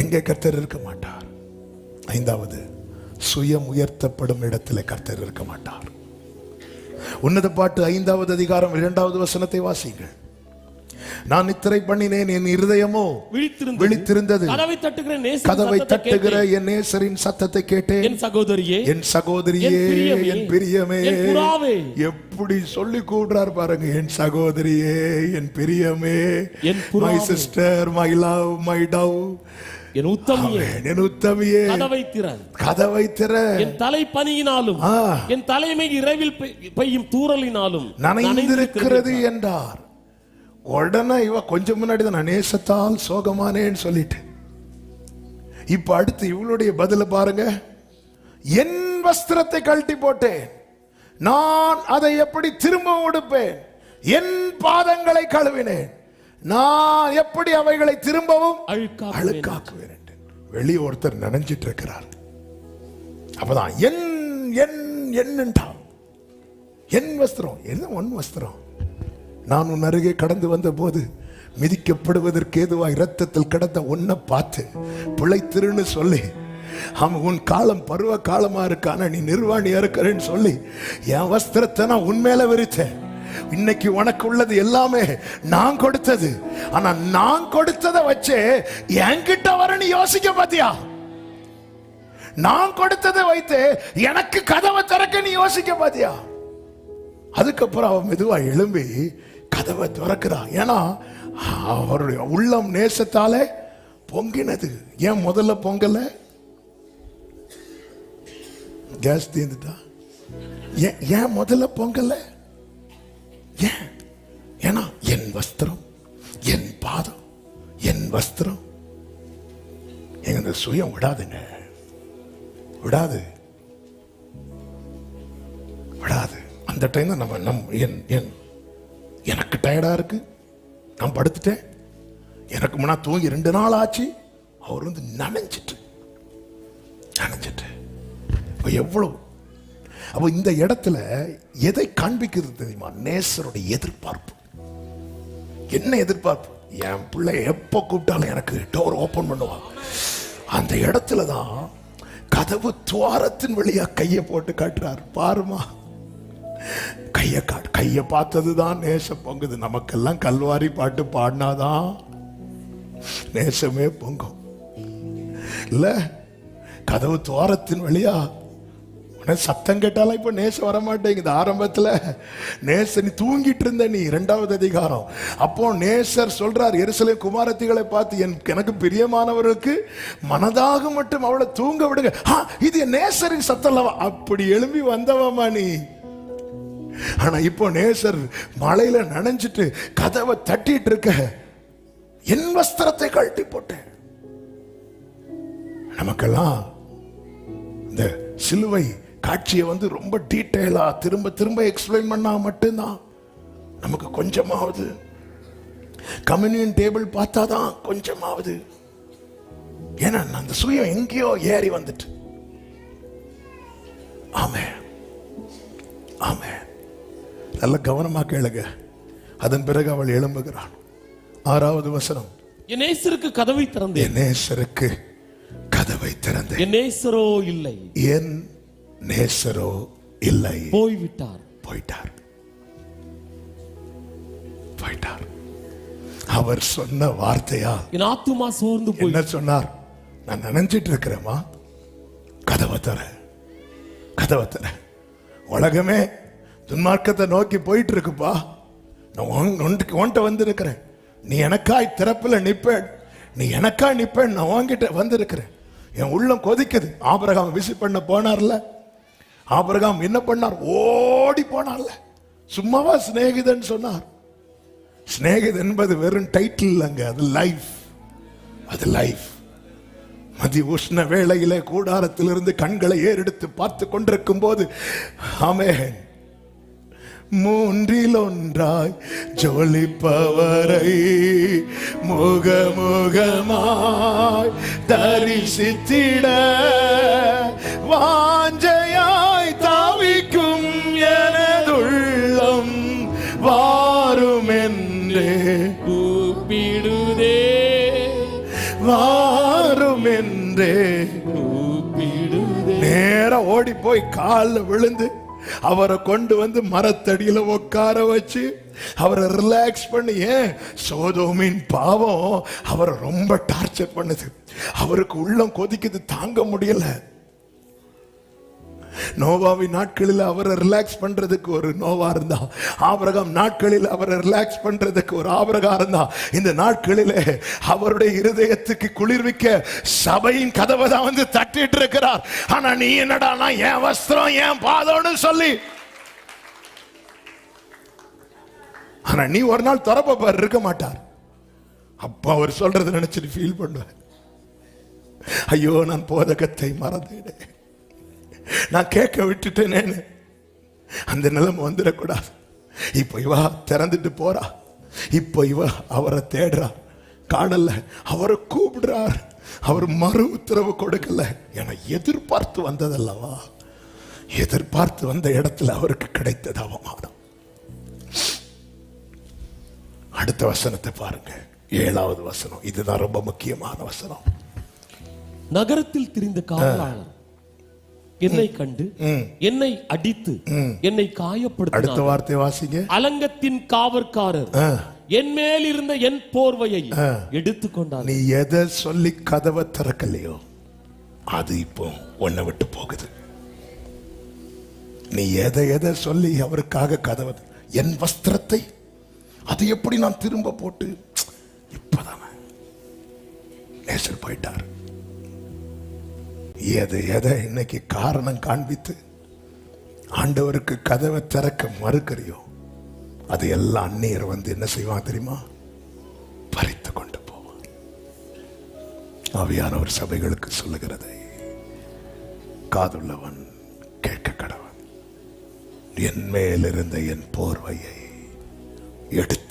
எங்கே கர்த்தர் இருக்க மாட்டார்? ஐந்தாவது சுயம் உயர்த்தப்படும் இடத்துல கர்த்தர் இருக்க மாட்டார். உன்னத பாட்டு ஐந்தாவது அதிகாரம் இரண்டாவது வசனத்தை வாசிங்கள் நான் நித்திரை பண்ணினேன் என் இருதயமோ விழித்திருந்தது. விழித்திருந்தது. கதவை தட்டுகிற கதவை தட்டுகிற. என் நேசரின் சத்தத்தை கேட்டேன். என் சகோதரியே என் சகோதரியே என் பிரியமே. எப்படி சொல்லி கூடுறார் பாருங்க. என் சகோதரியே என் பிரியமே. என் my. Sister my love my dove என் உத்தமியே. என் உத்தமியே. கதவை திறன் கதவை திற. என் தலை பனியினாலும். என் தலைமை இரவில் பெய்- பெய்யும் தூறலினாலும் நனைந்திருக்கிறது. என்றார். உடனே இவ கொஞ்சம் முன்னாடி தான் நான் நேசத்தால் சோகமானேன்னு சொல்லிட்டு இப்ப அடுத்து இவளுடைய பதில பாருங்க. என் வஸ்திரத்தை கழட்டி போட்டேன். நான் அதை எப்படி திரும்ப உடுப்பேன்? என் பாதங்களை கழுவினேன். நான் எப்படி அவைகளை திரும்பவும் அழுக்காக்குவேன். வெளியே ஒருத்தர் நனைஞ்சிட்டு இருக்கிறார் அப்பதான் என் என் என்னன்றான் என் வஸ்திரம் என்ன உன் வஸ்திரம்? நான் உன் அருகே கடந்து வந்த போது மிதிக்கப்படுவதற்கு ஏதுவாய் இரத்தத்தில் கிடந்த உன்னை பார்த்து பிழைத்திருன்னு சொல்லி அவன் உன் காலம் பருவ காலமா இருக்கான நீ நிர்வாணியா இருக்கிறேன்னு சொல்லி என் வஸ்திரத்தை நான் உன் விரித்தேன். இன்னைக்கு உனக்கு உள்ளது எல்லாமே நான் கொடுத்தது. ஆனா நான் கொடுத்ததை வச்சு என்கிட்ட வர நீ யோசிக்க பாத்தியா? நான் கொடுத்ததை வைத்து எனக்கு கதவை திறக்க நீ யோசிக்க பாத்தியா? அதுக்கப்புறம் அவன் மெதுவா எழும்பி கதவை திறக்கிறான். ஏன்னா அவருடைய உள்ளம் நேசத்தாலே பொங்கினது. ஏன் முதல்ல பொங்கல? கேஸ் தீர்ந்துட்டா? ஏன் ஏன் முதல்ல பொங்கல? ஏன்? ஏன்னா என் வஸ்திரம் என் பாதம் என் வஸ்திரம். எங்க இந்த சுயம் விடாதுங்க. விடாது. விடாது. அந்த டைம் நம்ம நம் என் என் எனக்கு டயர்டாக இருக்கு. நான் படுத்துட்டேன். எனக்கு முன்னா தூங்கி ரெண்டு நாள் ஆச்சு. அவர் வந்து நனைஞ்சிட்டு நனைஞ்சிட்டு இப்போ எவ்வளவு? அப்போ இந்த இடத்துல எதை காண்பிக்கிறது தெரியுமா? நேசருடைய எதிர்பார்ப்பு. என்ன எதிர்பார்ப்பு? என் பிள்ளை எப்போ கூப்பிட்டாலும் எனக்கு டோர் ஓப்பன் பண்ணுவாங்க அந்த இடத்துல தான் கதவு துவாரத்தின் வழியாக கையை போட்டு காட்டுறார். பாருமா. கையை காட்டு கையை பார்த்ததுதான் நேசம் பொங்குது. நமக்கெல்லாம் கல்வாரி பாட்டு பாடினாதான் நேசமே பொங்கும். இல்ல கதவு துவாரத்தின் வழியா உனக்கு சத்தம் கேட்டாலும் இப்போ நேசம் வர மாட்டேங்குது ஆரம்பத்தில் நேச நீ தூங்கிட்டு இருந்த நீ இரண்டாவது அதிகாரம். அப்போ நேசர் சொல்றார் எருசலே குமாரத்திகளை பார்த்து என் எனக்கு பிரியமானவருக்கு மனதாக மட்டும் அவளை தூங்க விடுங்க. இது நேசரின் சத்தம் அல்லவா? அப்படி எழும்பி வந்தவமா நீ. ஆனா இப்போ நேசர் மலையில நனைஞ்சிட்டு கதவை தட்டிட்டு இருக்க என் வஸ்திரத்தை கழட்டி போட்டேன். நமக்கெல்லாம் இந்த சிலுவை காட்சியை வந்து ரொம்ப டீட்டெயிலா திரும்ப திரும்ப எக்ஸ்பிளைன் பண்ணா மட்டும்தான். நமக்கு கொஞ்சமாவது கம்யூனியன் டேபிள் பார்த்தா தான் கொஞ்சமாவது. ஏன்னா அந்த சுயம் எங்கேயோ ஏறி வந்துட்டு. ஆமே ஆமே நல்ல கவனமா கேளுங்க. அதன் பிறகு அவள் எழும்புகிறாள். ஆறாவது வசனம். என் நேசருக்கு கதவை திறந்தேன். என் நேசருக்கு கதவை திறந்தேன். என் நேசரோ இல்லை. என் நேசரோ இல்லை. போய்விட்டார். போயிட்டார். போயிட்டார். அவர் சொன்ன வார்த்தையா என் ஆத்துமா சோர்ந்து போய் என்ன சொன்னார்? நான் நினைஞ்சிட்டு இருக்கிறேமா கதவை தர கதவை தர உலகமே துன்மார்க்கத்தை நோக்கி போயிட்டு இருக்குப்பா நான் உன்கிட்ட வந்திருக்கிறேன். நீ எனக்காய் திறப்பில் நிற்பேன். நீ எனக்காய் நிற்பேன். நான் உன்கிட்ட வந்திருக்கிறேன். என் உள்ளம் கொதிக்குது. ஆபரகாம் விசிட் பண்ண போனார்ல. ஆபரகாம் என்ன பண்ணார்? ஓடி போனார்ல. சும்மாவா சிநேகிதன் சொன்னார். சிநேகிதன் என்பது வெறும் டைட்டில் இல்லைங்க. அது லைஃப் அது லைஃப் மதி உஷ்ண வேளையிலே கூடாரத்திலிருந்து கண்களை ஏறெடுத்து பார்த்து கொண்டிருக்கும் போது ஆமென். மூன்றில் ஒன்றாய் ஜொலிப்பவரை முகமுகமாய் தரிசித்திட வாஞ்சையாய் தாவிக்கும் எனதுள்ளம் வாரும் என்றே கூப்பிடுதே. வாரும் என்றே கூப்பிடுதே. நேரா ஓடி போய் காலில் விழுந்து அவரை கொண்டு வந்து மரத்தடியில உட்கார வச்சு அவரை ரிலாக்ஸ் பண்ணி ஏன்? சோதோமின் பாவம் அவரை ரொம்ப டார்ச்சர் பண்ணுது. அவருக்கு உள்ளம் கொதிக்குது தாங்க முடியல. நோவாவின் நாட்களில் அவரை ரிலாக்ஸ் பண்றதுக்கு ஒரு நோவா இருந்தா ஆபரகம் நாட்களில் அவரை ரிலாக்ஸ் பண்றதுக்கு ஒரு ஆபரகா இருந்தா இந்த நாட்களிலே அவருடைய இருதயத்துக்கு குளிர்விக்க சபையின் கதவை தான் வந்து தட்டிட்டு இருக்கிறார். ஆனா நீ என்னடா என் வஸ்திரம் என் பாதம்னு சொல்லி. ஆனா நீ ஒரு நாள் திறப்பார் இருக்க மாட்டார். அப்பா அவர் சொல்றதை நினைச்சிட்டு ஃபீல் பண்ணுவார். ஐயோ நான் போதகத்தை மறந்துட்டேன். நான் கேட்க விட்டுட்டேனேன்னு அந்த நிலைமை வந்துடக்கூடாது. இப்போ இவா திறந்துட்டு போறா. இப்போ இவ அவரை தேடுறா. காணல. அவரை கூப்பிடுறார் அவர் மறு உத்தரவு கொடுக்கல. என எதிர்பார்த்து வந்ததல்லவா? எதிர்பார்த்து வந்த இடத்துல அவருக்கு கிடைத்தது அவமானம். அடுத்த வசனத்தை பாருங்க. ஏழாவது வசனம். இதுதான் ரொம்ப முக்கியமான வசனம். நகரத்தில் திரிந்த காவலாளர். என்னை கண்டு என்னை அடித்து என்னை அடுத்த காயப்படுத்தினார் வார்த்தை வாசிங்க. அலங்கத்தின் காவற்காரர். என் மேல் இருந்த என் போர்வையை எடுத்துக்கொண்டார். நீ எதை சொல்லி கதவை திறக்கலையோ அது இப்போ உன்னை விட்டு போகுது. நீ எதை எதை சொல்லி அவருக்காக கதவை என் வஸ்திரத்தை அது எப்படி நான் திரும்ப போட்டு இப்பதானே நேசர் போயிட்டார். எதை எதை இன்னைக்கு காரணம் காண்பித்து ஆண்டவருக்கு கதவை திறக்க மறுக்கிறியோ அது எல்லாம் அந்நியர் வந்து என்ன செய்வான் தெரியுமா? பறித்து கொண்டு போவான். ஆவியானவர் சபைகளுக்கு சொல்லுகிறதை காதுள்ளவன் கேட்க கடவன். என் மேலிருந்த என் போர்வையை எடுத்து